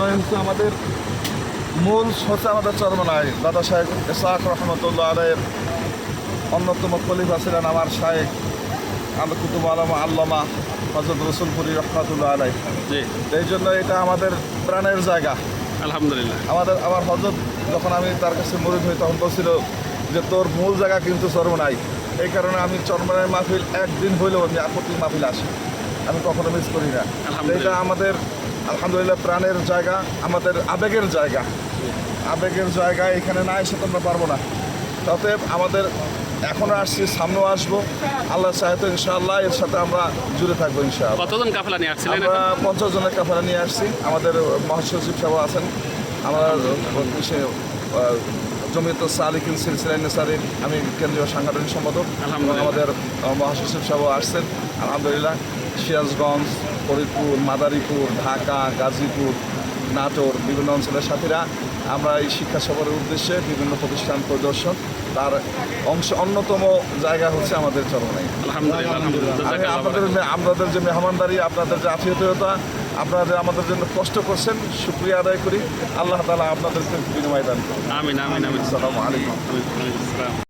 হচ্ছে আমাদের মূল হচ্ছে আমাদের চরমনাই দাদা সাহেব ইসাক রহমতুল্লাহ আলের অন্যতম খলিফা ছিলেন আমার শাহেক আল কুতুব আলম আল্লামা হজরত রসুলপুরি রহমতুল্লাহ আলাই জি। এই জন্য এটা আমাদের প্রাণের জায়গা। আলহামদুলিল্লাহ। আমাদের আমার হজরত যখন আমি তার কাছে মরিদ হই তখন বলছিল যে তোর মূল জায়গা কিন্তু চরমনাই এই কারণে আমি চরমনাই মাহফিল একদিন হইলেও আমি আপত্তি মাহফিল আসি। আমি কখনো মিস করি না। এটা আমাদের আলহামদুলিল্লাহ প্রাণের জায়গা আমাদের আবেগের জায়গা। আবেগের জায়গা এখানে না এসে তোমরা পারব না। তাতে আমাদের এখনও আসছি সামনেও আসব। আল্লাহ সাহেব ইনশাআল্লাহ এর সাথে আমরা জুড়ে থাকব ইনশাআল্লাহ। কতজন কাফেলা নিয়ে আসছিলেন আমরা পঞ্চাশ জনের কাফারা নিয়ে আসছি। আমাদের মহাসচিব সাহেব আছেন। আমরা জমিয়ত সালিকিন সিলসিলাইন সারির আমি কেন্দ্রীয় সাংগঠনিক সম্পাদক। আমাদের মহাসচিব সাহেব আসছেন। আলহামদুলিল্লাহ। সিরাজগঞ্জ ফরিদপুর মাদারীপুর ঢাকা গাজীপুর নাটোর বিভিন্ন অঞ্চলের সাথীরা আমরা এই শিক্ষা সফরের উদ্দেশ্যে বিভিন্ন প্রতিষ্ঠান পরিদর্শন। তার অংশ অন্যতম জায়গা হচ্ছে আমাদের জাযাকাল্লাহ আপনাদের আপনাদের যে মেহমানদারি আপনাদের যে আত্মীয়তা আপনারা যে আমাদের জন্য কষ্ট করছেন শুক্রিয়া আদায় করি। আল্লাহ তালা আপনাদেরকে বিনিময় দান করুন। আমিন আমিন আমিন। আসসালামু আলাইকুম।